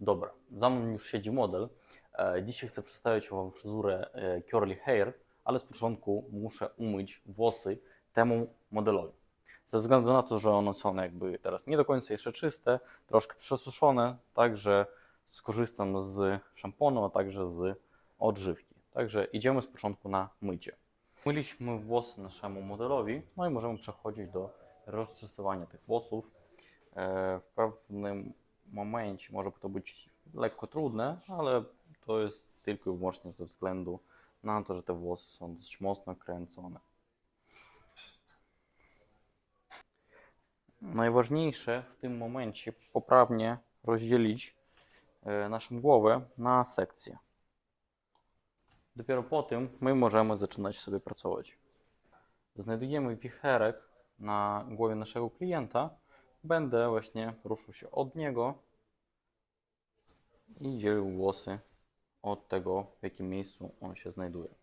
Dobra, za mną już siedzi model. E, Dzisiaj chcę przedstawić Wam fryzurę e, curly hair, ale z początku muszę umyć włosy temu modelowi. Ze względu na to, że one są jakby teraz nie do końca jeszcze czyste, troszkę przesuszone, także skorzystam z szamponu, a także z odżywki. Także idziemy z początku na mycie. Myliśmy włosy naszemu modelowi, no i możemy przechodzić do rozczesywania tych włosów. E, W pewnym momencie może to być lekko trudne, ale to jest tylko i wyłącznie ze względu na to, że te włosy są dosyć mocno kręcone. Najważniejsze w tym momencie poprawnie rozdzielić e, naszą głowę na sekcje. Dopiero po tym my możemy zaczynać sobie pracować. Znajdujemy wicherek na głowie naszego klienta. Będę właśnie ruszył się od niego i dzielił włosy od tego, w jakim miejscu on się znajduje.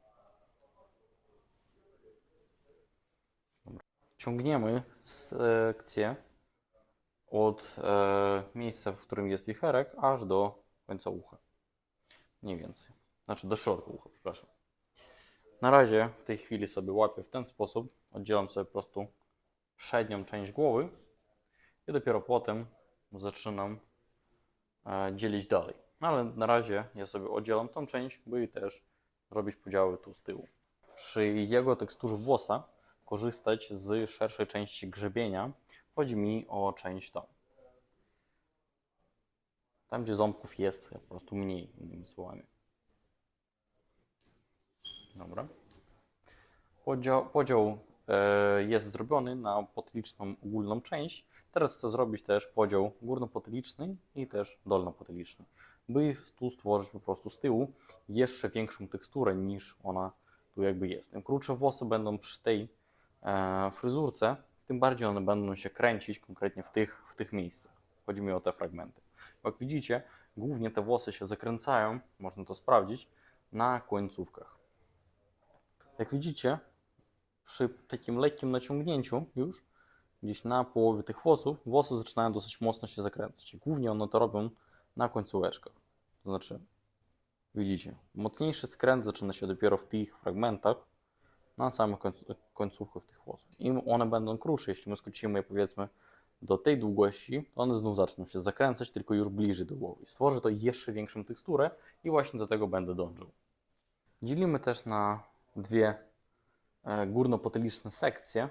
Ciągniemy sekcję od e, miejsca, w którym jest wicherek, aż do końca ucha. Mniej więcej. Znaczy do środka ucha, przepraszam. Na razie w tej chwili sobie łapię w ten sposób. Oddzielam sobie po prostu przednią część głowy i dopiero potem zaczynam e, dzielić dalej. Ale na razie ja sobie oddzielam tą część, by i też robić podziały tu z tyłu. Przy jego teksturze włosa korzystać z szerszej części grzebienia. Chodzi mi o część tą. Tam, gdzie ząbków jest po prostu mniej, innymi słowami. Dobra. Podział, podział e, jest zrobiony na potyliczną ogólną część. Teraz chcę zrobić też podział górnopotyliczny i też dolnopotyliczny, by tu stworzyć po prostu z tyłu jeszcze większą teksturę niż ona tu jakby jest. Im krótsze włosy będą przy tej e, fryzurce, tym bardziej one będą się kręcić konkretnie w tych, w tych miejscach. Chodzi mi o te fragmenty. Jak widzicie, głównie te włosy się zakręcają, można to sprawdzić, na końcówkach. Jak widzicie, przy takim lekkim naciągnięciu już, gdzieś na połowie tych włosów, włosy zaczynają dosyć mocno się zakręcać. Głównie one to robią na końcóweczkach. To znaczy, widzicie, mocniejszy skręt zaczyna się dopiero w tych fragmentach, na samych końc- końcówkach tych włosów. Im one będą krótsze, jeśli my skrócimy je powiedzmy do tej długości, one znów zaczną się zakręcać, tylko już bliżej do głowy. Stworzy to jeszcze większą teksturę i właśnie do tego będę dążył. Dzielimy też na dwie e, górnopotyliczne sekcje.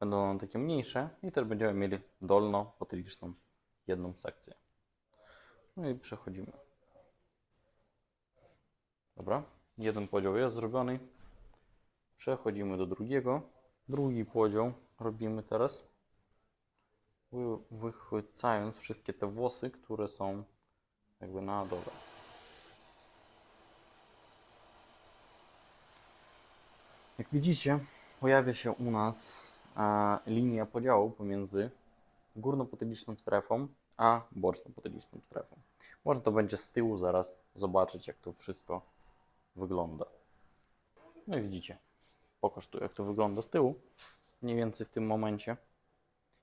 Będą one takie mniejsze i też będziemy mieli dolnopotyliczną jedną sekcję. No i przechodzimy. Dobra, jeden podział jest zrobiony. Przechodzimy do drugiego. Drugi podział robimy teraz. Wy- Wychwycając wszystkie te włosy, które są jakby na dole. Jak widzicie, pojawia się u nas linia podziału pomiędzy górnopotyliczną strefą a bocznopotyliczną strefą. Może to będzie z tyłu zaraz zobaczyć, jak to wszystko wygląda. No i widzicie, pokaż tu, jak to wygląda z tyłu, mniej więcej w tym momencie.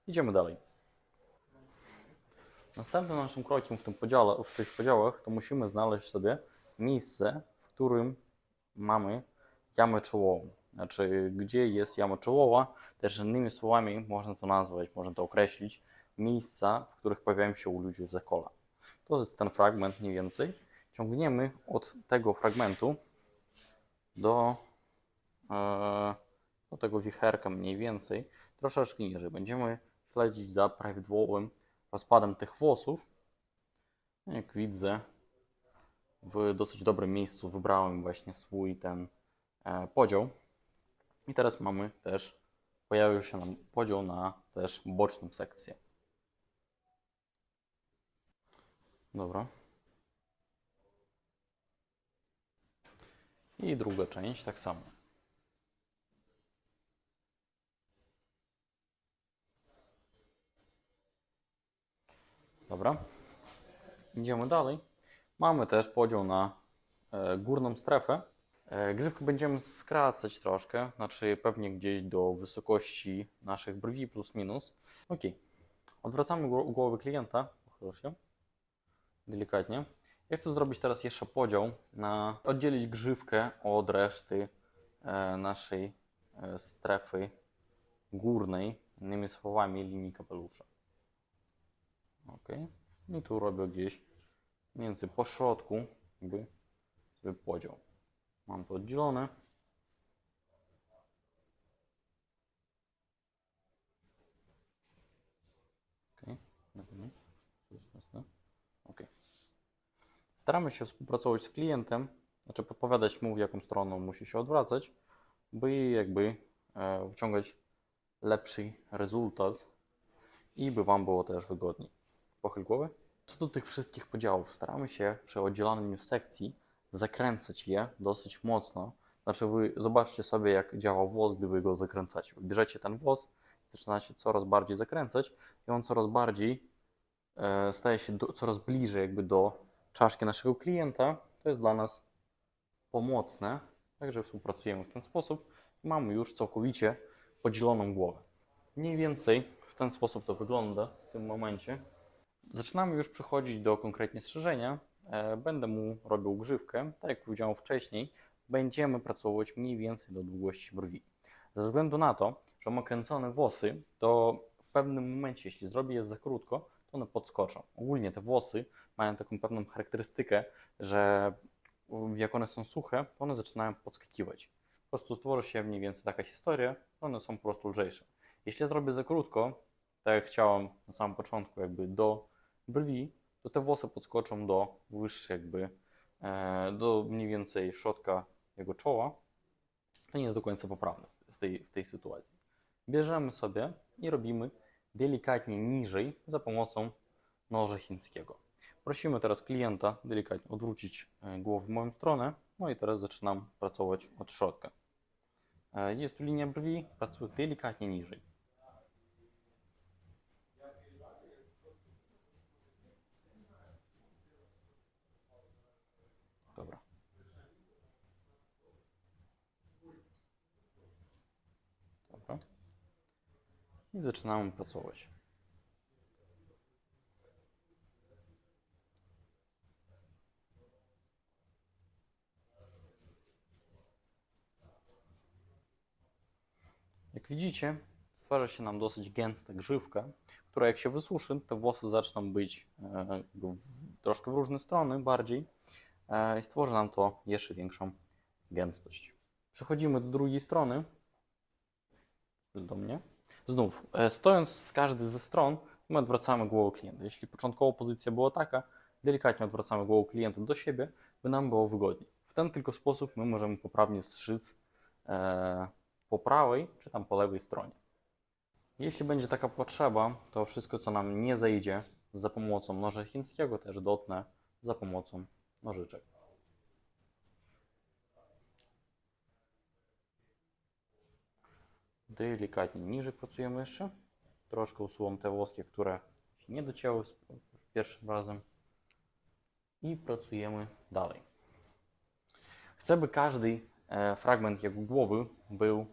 Idziemy dalej. Następnym naszym krokiem w, tym podziale, w tych podziałach to musimy znaleźć sobie miejsce, w którym mamy jamę czołową. Znaczy, gdzie jest jama czołowa, też innymi słowami można to nazwać, można to określić, miejsca, w których pojawiają się u ludzi zakola. To jest ten fragment mniej więcej. Ciągniemy od tego fragmentu do, e, do tego wicherka mniej więcej, troszeczkę niżej. Będziemy śledzić za prawidłowym rozpadem tych włosów. Jak widzę, w dosyć dobrym miejscu wybrałem właśnie swój ten e, podział. I teraz mamy też, pojawił się nam podział na też boczną sekcję. Dobra. I druga część tak samo. Dobra. Idziemy dalej. Mamy też podział na e, górną strefę. E, grzywkę będziemy skracać troszkę, znaczy pewnie gdzieś do wysokości naszych brwi plus minus. Ok. Odwracamy gło- głowę klienta. Pochyl się. delikatnie. Ja chcę zrobić teraz jeszcze podział na oddzielić grzywkę od reszty e, naszej e, strefy górnej, innymi słowami linii kapelusza. Ok. I tu robię gdzieś między po środku jakby podział. Mam to oddzielone. Ok. Dobra. Ok. Staramy się współpracować z klientem, znaczy podpowiadać mu, w jaką stronę musi się odwracać, by jakby e, wyciągać lepszy rezultat i by Wam było też wygodniej. Pochyl głowę. Co do tych wszystkich podziałów, staramy się przy oddzielaniu sekcji zakręcać je dosyć mocno. Znaczy, Wy zobaczcie sobie, jak działa włos, gdy Wy go zakręcacie. Bierzecie ten włos, zaczynacie coraz bardziej zakręcać i on coraz bardziej e, staje się do, coraz bliżej jakby do czaszki naszego klienta. To jest dla nas pomocne, także współpracujemy w ten sposób mamy już całkowicie podzieloną głowę. Mniej więcej w ten sposób to wygląda w tym momencie. Zaczynamy już przechodzić do konkretnie strzyżenia. E, Będę mu robił grzywkę. Tak jak powiedziałem wcześniej, będziemy pracować mniej więcej do długości brwi. Ze względu na to, że ma kręcone włosy, to w pewnym momencie, jeśli zrobię je za krótko, to one podskoczą. Ogólnie te włosy mają taką pewną charakterystykę, że jak one są suche, to one zaczynają podskakiwać. Po prostu stworzy się mniej więcej taka historia, one są po prostu lżejsze. Jeśli ja zrobię za krótko, tak jak chciałem na samym początku, jakby do brwi, to te włosy podskoczą do wyższej jakby, e, do mniej więcej środka jego czoła. To nie jest do końca poprawne z tej, w tej sytuacji. Bierzemy sobie i robimy delikatnie niżej za pomocą noża chińskiego. Prosimy teraz klienta delikatnie odwrócić e, głowę w moją stronę. No i teraz zaczynam pracować od środka. E, Jest tu linia brwi, pracuję delikatnie niżej. Dobra. Dobra. I zaczynamy pracować. Jak widzicie, stwarza się nam dosyć gęsta grzywka, która jak się wysuszy, te włosy zaczną być e, w, troszkę w różne strony bardziej e, i stworzy nam to jeszcze większą gęstość. Przechodzimy do drugiej strony, do mnie. Znów, e, stojąc z każdej ze stron, my odwracamy głowę klienta. Jeśli początkowo pozycja była taka, delikatnie odwracamy głowę klienta do siebie, by nam było wygodniej. W ten tylko sposób my możemy poprawnie strzyc e, po prawej czy tam po lewej stronie. Jeśli będzie taka potrzeba, to wszystko, co nam nie zejdzie za pomocą noża chińskiego, też dotnę za pomocą nożyczek. Delikatnie niżej pracujemy jeszcze. Troszkę usuwam te włoski, które się nie docięły pierwszym razem. I pracujemy dalej. Chcę, by każdy e, fragment jego głowy był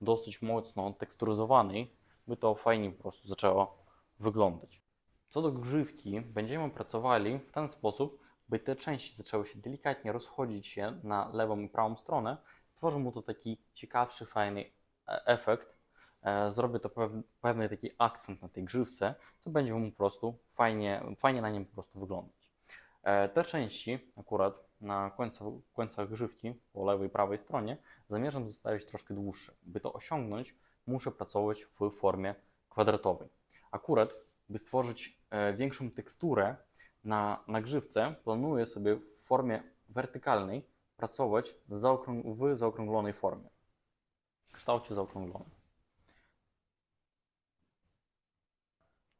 dosyć mocno teksturyzowany, by to fajnie po prostu zaczęło wyglądać. Co do grzywki, będziemy pracowali w ten sposób, by te części zaczęły się delikatnie rozchodzić się na lewą i prawą stronę. Stworzy mu to taki ciekawszy, fajny efekt. E, Zrobię to pew- pewny taki akcent na tej grzywce, co będzie mu po prostu fajnie, fajnie na nim po prostu wyglądać. E, Te części akurat na końcu, końcach grzywki po lewej i prawej stronie zamierzam zostawić troszkę dłuższe. By to osiągnąć, muszę pracować w formie kwadratowej. Akurat, by stworzyć e, większą teksturę na, grzywce, planuję sobie w formie wertykalnej pracować w zaokrąglonej formie. W kształcie zaokrąglonym.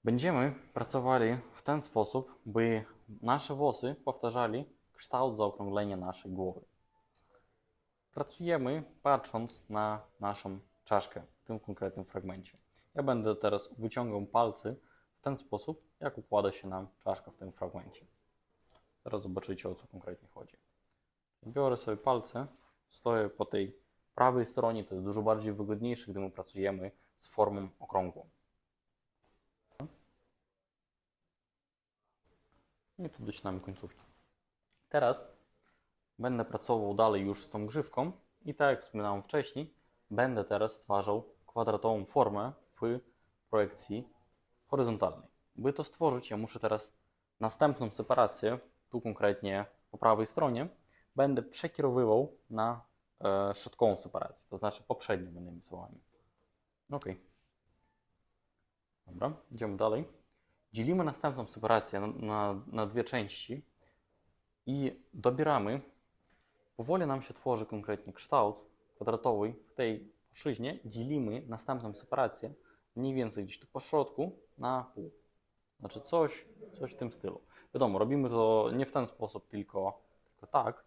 Będziemy pracowali w ten sposób, by nasze włosy powtarzali kształt zaokrąglenia naszej głowy. Pracujemy patrząc na naszą czaszkę w tym konkretnym fragmencie. Ja będę teraz wyciągał palce w ten sposób, jak układa się nam czaszka w tym fragmencie. Teraz zobaczycie o co konkretnie chodzi. Biorę sobie palce, stoję po tej prawej stronie, to jest dużo bardziej wygodniejsze, gdy my pracujemy z formą okrągłą. I tu docinamy końcówki. Teraz będę pracował dalej już z tą grzywką i tak jak wspominałem wcześniej, będę teraz stwarzał kwadratową formę w projekcji horyzontalnej. By to stworzyć, ja muszę teraz następną separację, tu konkretnie po prawej stronie, będę przekierowywał na e, środkową separację, to znaczy poprzednią innymi słowami. Ok. Dobra, idziemy dalej. Dzielimy następną separację na, na, na dwie części i dobieramy. Powoli nam się tworzy konkretnie kształt kwadratowy w tej płaszczyźnie. Dzielimy następną separację mniej więcej gdzieś tu po środku na pół. Znaczy coś, coś w tym stylu. Wiadomo, robimy to nie w ten sposób, tylko, tylko tak.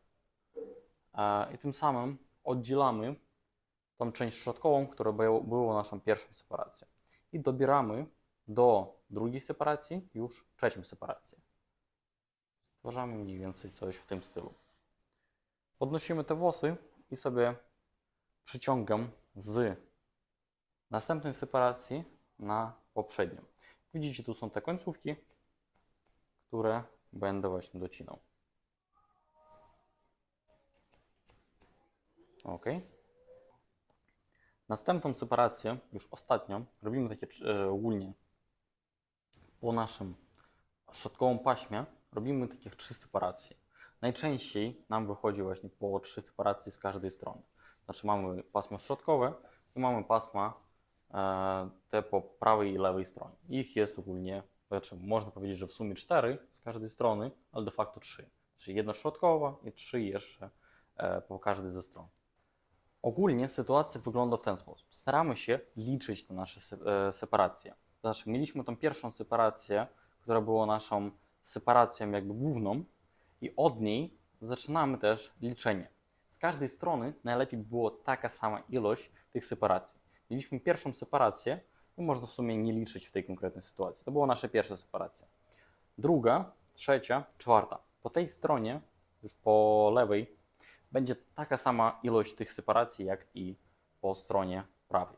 E, I tym samym oddzielamy tą część środkową, która była naszą pierwszą separacją. I dobieramy do drugiej separacji już trzecią separację. Stwarzamy mniej więcej coś w tym stylu. Podnosimy te włosy i sobie przyciągam z następnej separacji na poprzednią. Widzicie, tu są te końcówki, które będę właśnie docinał. Ok. Następną separację, już ostatnią, robimy takie e, ogólnie po naszym środkowym paśmie, robimy takie trzy separacje. Najczęściej nam wychodzi właśnie po trzy separacje z każdej strony. Znaczy mamy pasmo środkowe i mamy pasma e, te po prawej i lewej stronie. Ich jest ogólnie, znaczy można powiedzieć, że w sumie cztery z każdej strony, ale de facto trzy. Czyli jedna środkowa i trzy jeszcze e, po każdej ze stron. Ogólnie sytuacja wygląda w ten sposób. Staramy się liczyć te nasze e, separacje. Znaczy, mieliśmy tą pierwszą separację, która była naszą separacją jakby główną i od niej zaczynamy też liczenie. Z każdej strony najlepiej by było taka sama ilość tych separacji. Mieliśmy pierwszą separację i można w sumie nie liczyć w tej konkretnej sytuacji. To była nasza pierwsza separacja. Druga, trzecia, czwarta. Po tej stronie, już po lewej, będzie taka sama ilość tych separacji, jak i po stronie prawej.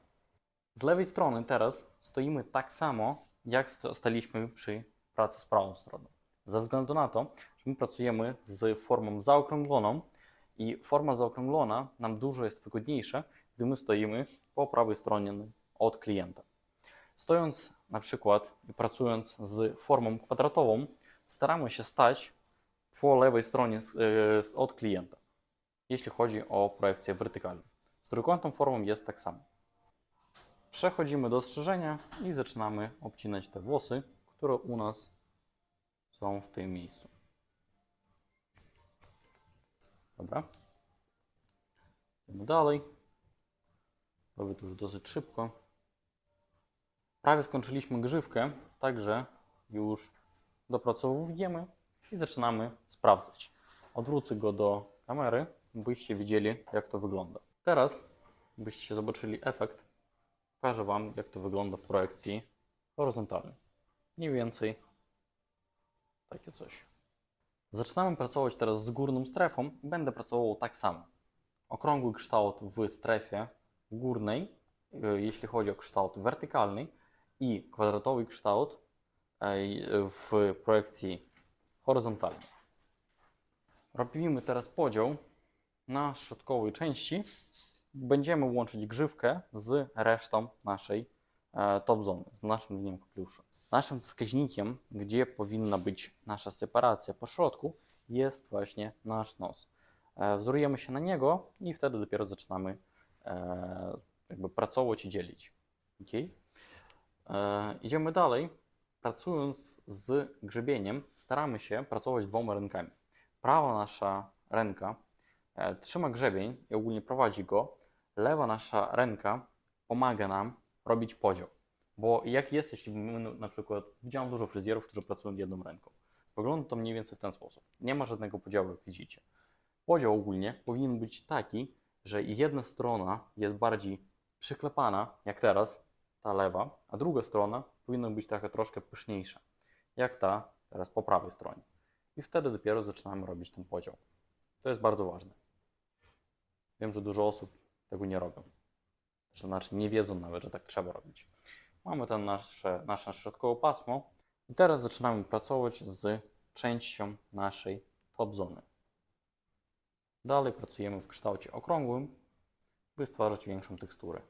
Z lewej strony teraz stoimy tak samo, jak staliśmy przy pracy z prawą stroną. Ze względu na to, że my pracujemy z formą zaokrągloną i forma zaokrąglona nam dużo jest wygodniejsza, gdy my stoimy po prawej stronie od klienta. Stojąc na przykład i pracując z formą kwadratową, staramy się stać po lewej stronie e, od klienta, jeśli chodzi o projekcję wertykalną. Z trójkątną formą jest tak samo. Przechodzimy do strzyżenia i zaczynamy obcinać te włosy, które u nas są w tym miejscu. Dobra. Idziemy dalej. Robię to już dosyć szybko. Prawie skończyliśmy grzywkę, także już dopracowujemy i zaczynamy sprawdzać. Odwrócę go do kamery, byście widzieli, jak to wygląda. Teraz, byście zobaczyli efekt, pokażę Wam, jak to wygląda w projekcji horyzontalnej. Mniej więcej takie coś. Zaczynamy pracować teraz z górną strefą. Będę pracował tak samo. Okrągły kształt w strefie górnej, e, jeśli chodzi o kształt wertykalny, i kwadratowy kształt e, w projekcji horyzontalnej. Robimy teraz podział na środkowej części. Będziemy łączyć grzywkę z resztą naszej e, top zony, z naszym liniem kapelusza. Naszym wskaźnikiem, gdzie powinna być nasza separacja po środku, jest właśnie nasz nos. E, Wzorujemy się na niego i wtedy dopiero zaczynamy e, jakby pracować i dzielić. Okay? Idziemy dalej. Pracując z grzebieniem, staramy się pracować dwoma rękami. Prawa nasza ręka trzyma grzebień i ogólnie prowadzi go. Lewa nasza ręka pomaga nam robić podział. Bo jak jest, jeśli my no, na przykład widziałem dużo fryzjerów, którzy pracują jedną ręką. Wygląda to mniej więcej w ten sposób. Nie ma żadnego podziału, jak widzicie. Podział ogólnie powinien być taki, że jedna strona jest bardziej przyklepana, jak teraz, ta lewa, a druga strona powinna być taka troszkę pyszniejsza, jak ta teraz po prawej stronie. I wtedy dopiero zaczynamy robić ten podział. To jest bardzo ważne. Wiem, że dużo osób tego nie robią. Że znaczy nie wiedzą nawet, że tak trzeba robić. Mamy tam nasze, nasze środkowe pasmo i teraz zaczynamy pracować z częścią naszej top zony. Dalej pracujemy w kształcie okrągłym, by stwarzać większą teksturę.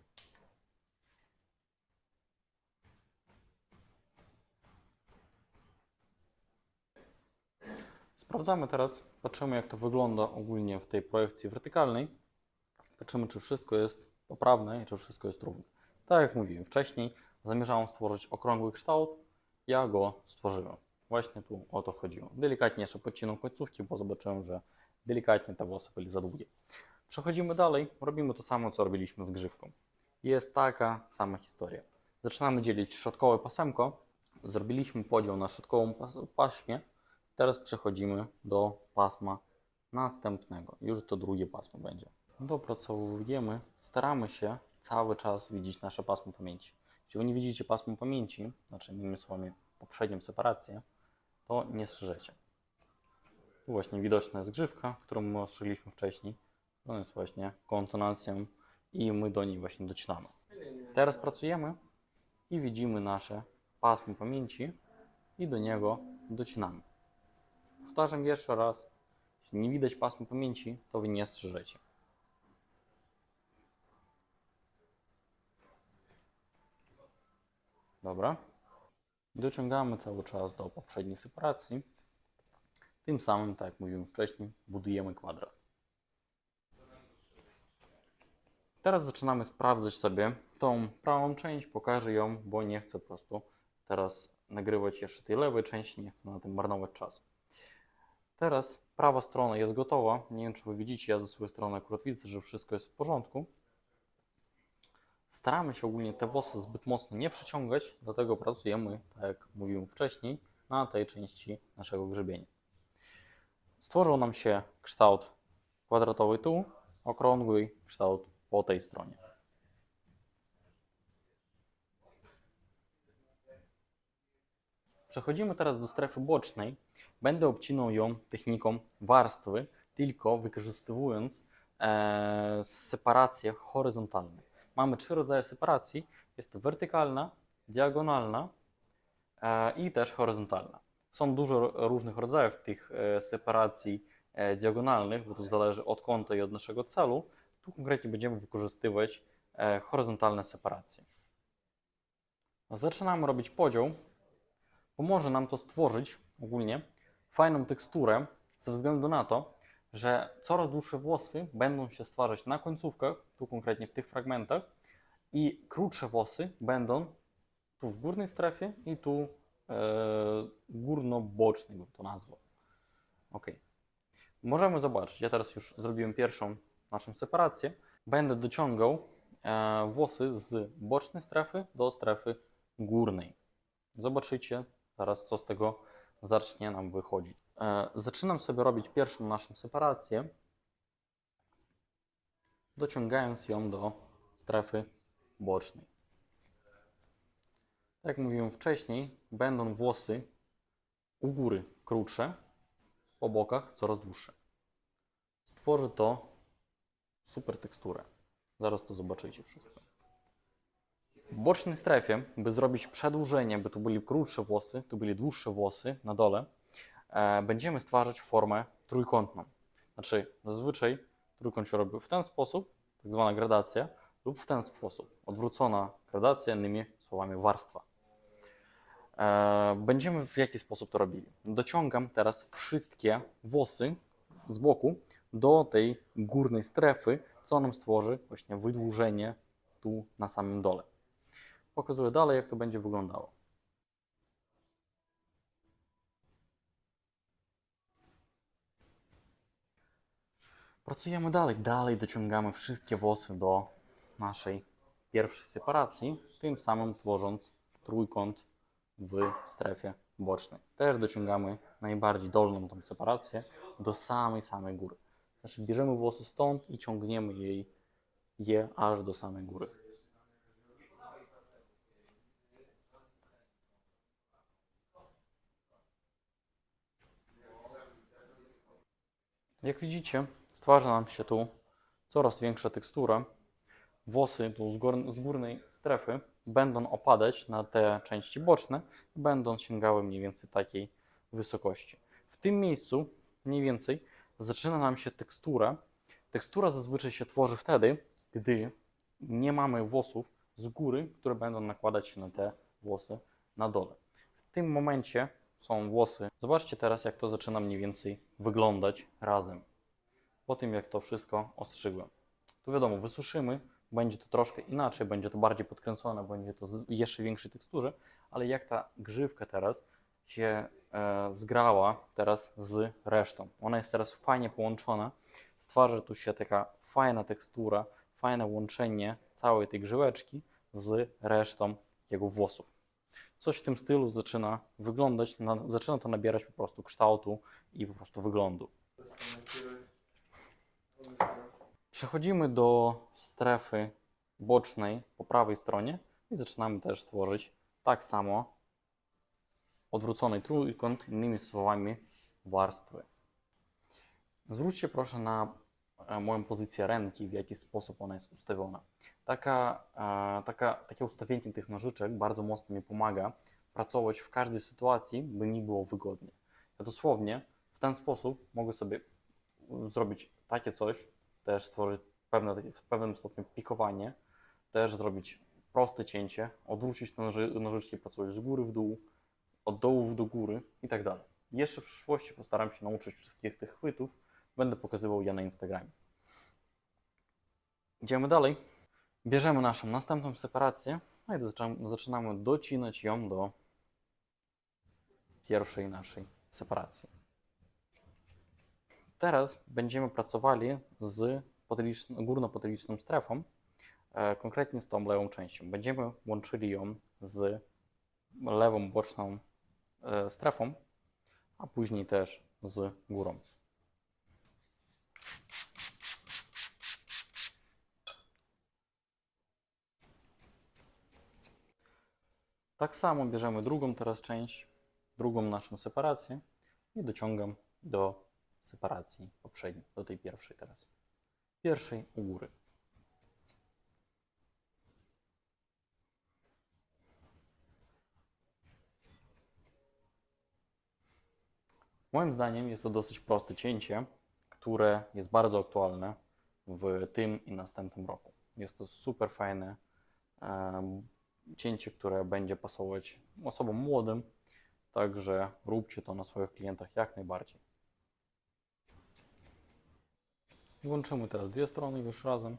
Sprawdzamy teraz, patrzymy jak to wygląda ogólnie w tej projekcji wertykalnej. Patrzymy, czy wszystko jest poprawne i czy wszystko jest równe. Tak jak mówiłem wcześniej, zamierzałem stworzyć okrągły kształt, ja go stworzyłem. Właśnie tu o to chodziło. Delikatnie jeszcze podcinam końcówki, bo zobaczyłem, że delikatnie te włosy byli za długie. Przechodzimy dalej, robimy to samo, co robiliśmy z grzywką. Jest taka sama historia. Zaczynamy dzielić środkowe pasemko. Zrobiliśmy podział na środkową pas paśmie. Teraz przechodzimy do pasma następnego. Już to drugie pasmo będzie. Dopracowujemy, staramy się cały czas widzieć nasze pasmo pamięci. Jeśli nie widzicie pasmo pamięci, znaczy innymi słowami poprzednią separację, to nie strzyżecie. Tu właśnie widoczna jest grzywka, którą my ostrzygliśmy wcześniej. To jest właśnie kontonacją i my do niej właśnie docinamy. Teraz pracujemy i widzimy nasze pasmo pamięci i do niego docinamy. Powtarzam jeszcze raz, jeśli nie widać pasma pamięci, to wy nie strzyżecie. Dobra. Dociągamy cały czas do poprzedniej separacji. Tym samym, tak jak mówiłem wcześniej, budujemy kwadrat. Teraz zaczynamy sprawdzać sobie tą prawą część, pokażę ją, bo nie chcę po prostu teraz nagrywać jeszcze tej lewej części, nie chcę na tym marnować czas. Teraz prawa strona jest gotowa. Nie wiem, czy Wy widzicie, ja ze swojej strony akurat widzę, że wszystko jest w porządku. Staramy się ogólnie te włosy zbyt mocno nie przyciągać, dlatego pracujemy, tak jak mówiłem wcześniej, na tej części naszego grzebienia. Stworzył nam się kształt kwadratowy tu, okrągły kształt po tej stronie. Przechodzimy teraz do strefy bocznej. Będę obcinał ją techniką warstwy, tylko wykorzystując e, separacje horyzontalne. Mamy trzy rodzaje separacji. Jest to wertykalna, diagonalna e, i też horyzontalna. Są dużo różnych rodzajów tych e, separacji e, diagonalnych, bo to zależy od kąta i od naszego celu. Tu konkretnie będziemy wykorzystywać horyzontalne separacje. Zaczynamy robić podział. Pomoże nam to stworzyć ogólnie fajną teksturę ze względu na to, że coraz dłuższe włosy będą się stwarzać na końcówkach, tu konkretnie w tych fragmentach, i krótsze włosy będą tu w górnej strefie i tu e, górno-bocznej, bym to nazwał. Ok. Możemy zobaczyć, ja teraz już zrobiłem pierwszą naszą separację. Będę dociągał e, włosy z bocznej strefy do strefy górnej. Zobaczycie zaraz, co z tego zacznie nam wychodzić. E, zaczynam sobie robić pierwszą naszą separację, dociągając ją do strefy bocznej. Tak jak mówiłem wcześniej, będą włosy u góry krótsze, po bokach coraz dłuższe. Stworzy to super teksturę. Zaraz to zobaczycie wszystko. W bocznej strefie, by zrobić przedłużenie, by tu byli krótsze włosy, tu byli dłuższe włosy na dole, będziemy stwarzać formę trójkątną. Znaczy, zazwyczaj trójkąt się robi w ten sposób, tak zwana gradacja, lub w ten sposób, odwrócona gradacja, innymi słowami warstwa. E, będziemy w jaki sposób to robili? Dociągam teraz wszystkie włosy z boku do tej górnej strefy, co nam stworzy właśnie wydłużenie tu na samym dole. Pokazuję dalej, jak to będzie wyglądało. Pracujemy dalej, dalej dociągamy wszystkie włosy do naszej pierwszej separacji, tym samym tworząc trójkąt w strefie bocznej. Też dociągamy najbardziej dolną tą separację do samej, samej góry. Znaczy bierzemy włosy stąd i ciągniemy jej, je aż do samej góry. Jak widzicie, stwarza nam się tu coraz większa tekstura. Włosy tu z, gór, z górnej strefy będą opadać na te części boczne będą sięgały mniej więcej takiej wysokości. tym miejscu mniej więcej zaczyna nam się tekstura. Tekstura zazwyczaj się tworzy wtedy, gdy nie mamy włosów z góry, które będą nakładać się na te włosy na dole. W tym momencie są włosy. Zobaczcie teraz, jak to zaczyna mniej więcej wyglądać razem. Po tym, jak to wszystko ostrzygłem. Tu wiadomo, wysuszymy, będzie to troszkę inaczej, będzie to bardziej podkręcone, będzie to jeszcze większej teksturze, ale jak ta grzywka teraz się e, zgrała teraz z resztą. Ona jest teraz fajnie połączona, stwarza tu się taka fajna tekstura, fajne łączenie całej tej grzyweczki z resztą jego włosów. Coś w tym stylu zaczyna wyglądać, na, zaczyna to nabierać po prostu kształtu i po prostu wyglądu. Przechodzimy do strefy bocznej po prawej stronie i zaczynamy też tworzyć tak samo odwrócony trójkąt, innymi słowami warstwy. Zwróćcie proszę na e, moją pozycję ręki, w jaki sposób ona jest ustawiona. Taka, e, taka, takie ustawienie tych nożyczek bardzo mocno mi pomaga pracować w każdej sytuacji, by mi było wygodnie. Ja dosłownie w ten sposób mogę sobie zrobić takie coś, też stworzyć pewne, w pewnym stopniu pikowanie, też zrobić proste cięcie, odwrócić te noży, nożyczki, pracować z góry w dół, od dołu do góry i tak dalej. Jeszcze w przyszłości postaram się nauczyć wszystkich tych chwytów. Będę pokazywał je na Instagramie. Idziemy dalej. Bierzemy naszą następną separację no i zaczynamy docinać ją do pierwszej naszej separacji. Teraz będziemy pracowali z potyliczn- górnopotyliczną strefą, e, konkretnie z tą lewą częścią. Będziemy łączyli ją z lewą boczną e, strefą, a później też z górą. Tak samo bierzemy drugą teraz część, drugą naszą separację i dociągam do separacji poprzedniej, do tej pierwszej teraz. Pierwszej u góry. Moim zdaniem jest to dosyć proste cięcie, które jest bardzo aktualne w tym i następnym roku. Jest to super fajne cięcie, które będzie pasować osobom młodym, także róbcie to na swoich klientach jak najbardziej. Łączymy teraz dwie strony już razem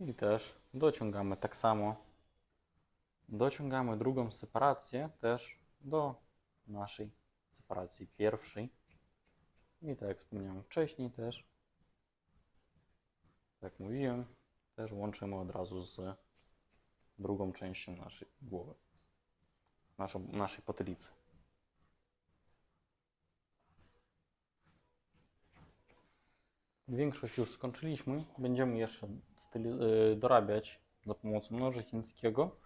i też dociągamy tak samo. Dociągamy drugą separację też do naszej separacji pierwszej. I tak jak wspomniałem wcześniej też, tak jak mówiłem, też łączymy od razu z drugą częścią naszej głowy, naszą, naszej potylicy. Większość już skończyliśmy. Będziemy jeszcze y, dorabiać za pomocą noży chińskiego.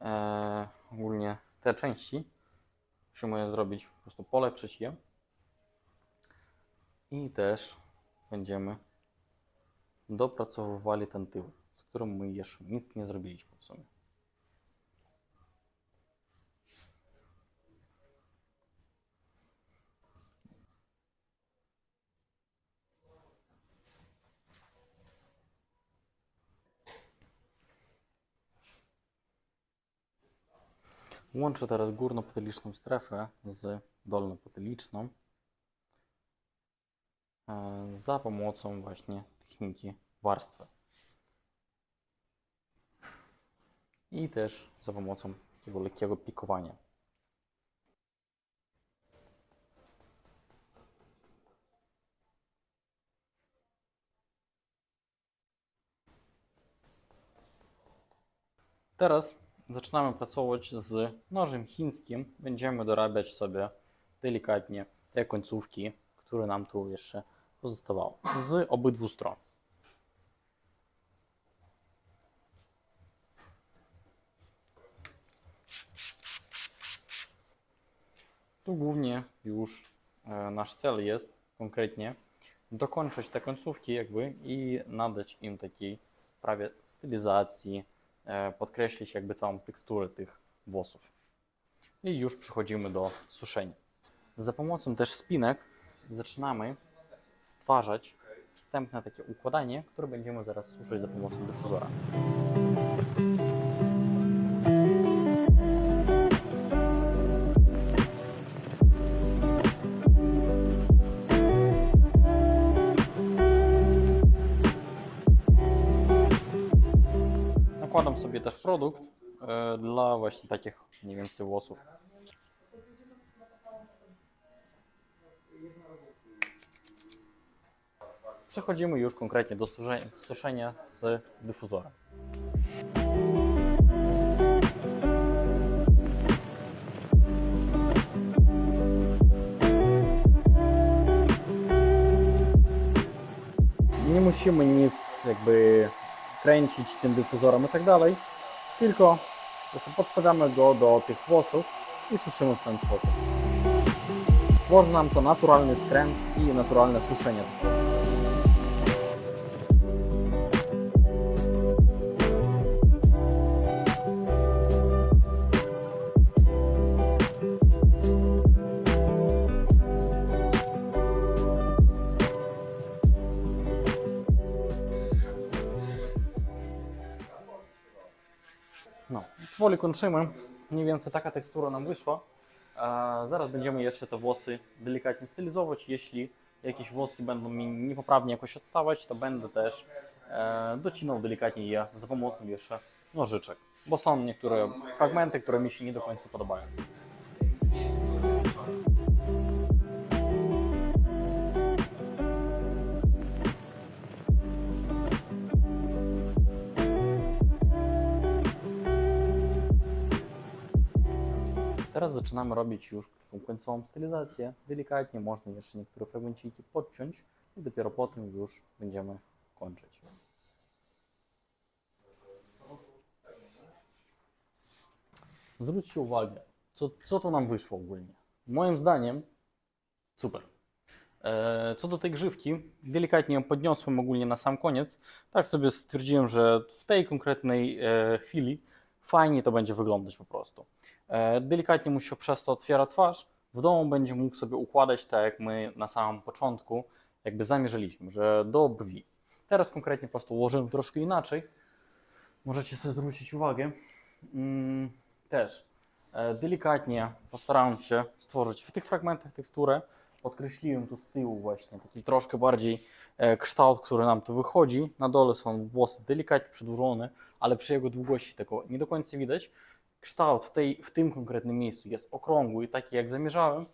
E, ogólnie te części musimy zrobić, po prostu polepszyć je. I też będziemy dopracowywali ten tył, z którym my jeszcze nic nie zrobiliśmy w sumie. Łączę teraz górnopotyliczną strefę z dolnopotyliczną e, za pomocą właśnie techniki warstwy. I też za pomocą takiego lekkiego pikowania. Teraz zaczynamy pracować z nożem chińskim. Będziemy dorabiać sobie delikatnie te końcówki, które nam tu jeszcze pozostawały, z obydwu stron. Tu głównie już e, nasz cel jest konkretnie dokończyć te końcówki jakby i nadać im takiej prawie stylizacji, podkreślić jakby całą teksturę tych włosów. I już przechodzimy do suszenia. Za pomocą też spinek zaczynamy stwarzać wstępne takie układanie, które będziemy zaraz suszyć za pomocą dyfuzora. Nakładam sobie też produkt e, dla właśnie takich mniej więcej włosów. Przechodzimy już konkretnie do suszenia z dyfuzorem. Nie musimy nic jakby kręcić tym dyfuzorem i tak dalej, tylko po prostu podstawiamy go do tych włosów i suszymy w ten sposób. Stworzy nam to naturalny skręt i naturalne suszenie tych włosów. Powoli kończymy. Mniej więcej taka tekstura nam wyszła. Zaraz będziemy jeszcze te włosy delikatnie stylizować. Jeśli jakieś włoski będą mi niepoprawnie jakoś odstawać, to będę też e, docinał delikatnie je za pomocą jeszcze nożyczek. Bo są niektóre fragmenty, które mi się nie do końca podobają. Teraz zaczynamy robić już tą końcową stylizację. Delikatnie można jeszcze niektóre fragmenciki podciąć i dopiero potem już będziemy kończyć. Zwróćcie uwagę, co, co to nam wyszło ogólnie. Moim zdaniem super. E, Co do tej grzywki, delikatnie ją podniosłem ogólnie na sam koniec. Tak sobie stwierdziłem, że w tej konkretnej e, chwili fajnie to będzie wyglądać po prostu. E, Delikatnie mu się przez to otwiera twarz. W domu będzie mógł sobie układać tak, jak my na samym początku jakby zamierzyliśmy, że do brwi. Teraz konkretnie po prostu ułożyłem troszkę inaczej. Możecie sobie zwrócić uwagę. Mm, Też e, delikatnie postarałem się stworzyć w tych fragmentach teksturę. Podkreśliłem tu z tyłu właśnie taki troszkę bardziej e, kształt, który nam tu wychodzi. Na dole są włosy delikatnie przedłużone, ale przy jego długości tego nie do końca widać. Kształt w, tej, w tym konkretnym miejscu jest okrągły, taki jak zamierzałem.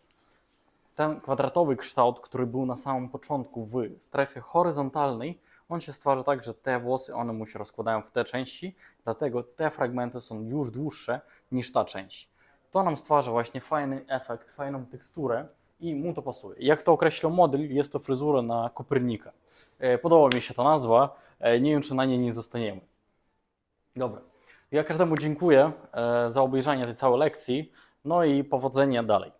Ten kwadratowy kształt, który był na samym początku w strefie horyzontalnej, on się stwarza tak, że te włosy one mu się rozkładają w te części, dlatego te fragmenty są już dłuższe niż ta część. To nam stwarza właśnie fajny efekt, fajną teksturę i mu to pasuje. Jak to określał model, jest to fryzura na Kopernika. E, Podoba mi się ta nazwa, e, nie wiem czy na niej nie zostaniemy. Dobra. Ja każdemu dziękuję e, za obejrzenie tej całej lekcji, no i powodzenia dalej.